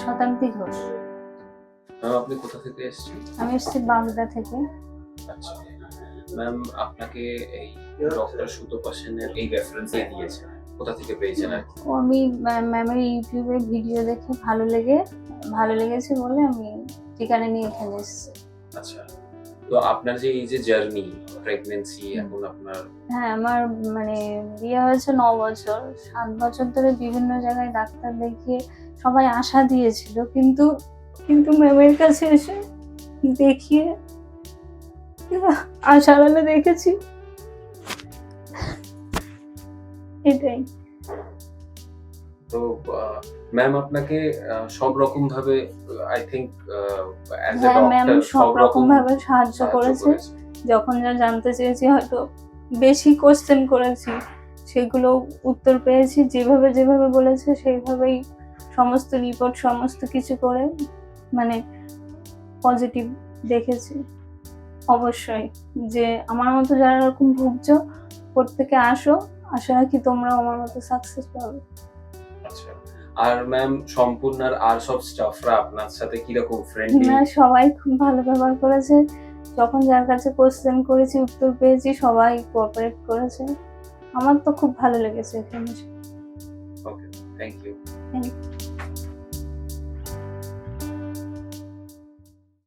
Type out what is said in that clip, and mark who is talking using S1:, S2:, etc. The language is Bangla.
S1: শতাব্দী ঘোষ।
S2: ম্যাম আপনি কোথা থেকে এসেছেন?
S1: আমি এসেছি বাগদা থেকে।
S2: আচ্ছা। ম্যাম আপনাকে এই ডক্টর সুতপা সেনের এই রেফারেন্সে দিয়েছে। কোথা থেকে পেয়েছেন আর
S1: ও আমি ম্যামের ইউটিউবে ভিডিও দেখে ভালো লেগে ভালো লেগেছে বলে আমি ঠিকানা নিয়ে এখানে এসেছি।
S2: আচ্ছা। তো আপনার যে এই যে জার্নি প্রেগনেন্সি এখন আপনার
S1: হ্যাঁ আমার মানে বিয়ে হয়েছে ন বছর। সাত বছর ধরে বিভিন্ন জায়গায় ডাক্তার দেখিয়ে সবাই আশা দিয়েছিল কিন্তু কিন্তু ম্যামের কাছে এসে দেখিয়ে আশার আলো দেখেছি। এটাই।
S2: তো ম্যাম আপনাকে সব রকম ভাবে আই থিঙ্ক অ্যাজ এ
S1: হ্যাঁ ম্যাম
S2: ডক্টর
S1: সব রকম ভাবে সাহায্য করেছে। যখন যা জানতে চেয়েছি হয়তো বেশি কোশ্চেন করেছি। সেগুলো উত্তর পেয়েছি। যেভাবে যেভাবে বলেছে সেইভাবেই সমস্ত রিপোর্ট সমস্ত কিছু করে মানে পজিটিভ দেখেছি। অবশ্যই যে আমার মতো যারা এরকম ভুগছো প্রত্যেকে আসো। আশা রাখি তোমরা আমার মতো সাকসেস পাবে।
S2: আচ্ছা। আর ম্যাম সম্পূর্ণ আর সব স্টাফরা আপনার সাথে কীরকম ফ্রেন্ডলি
S1: না সবাই খুব ভালো ব্যবহার করেছে। যখন যার কাছে কোশ্চেন করেছি উত্তর পেয়েছি সবাই কোঅপারেট করেছে। আমার তো খুব ভালো লেগেছে এখানে।
S2: Okay thank you
S1: Thank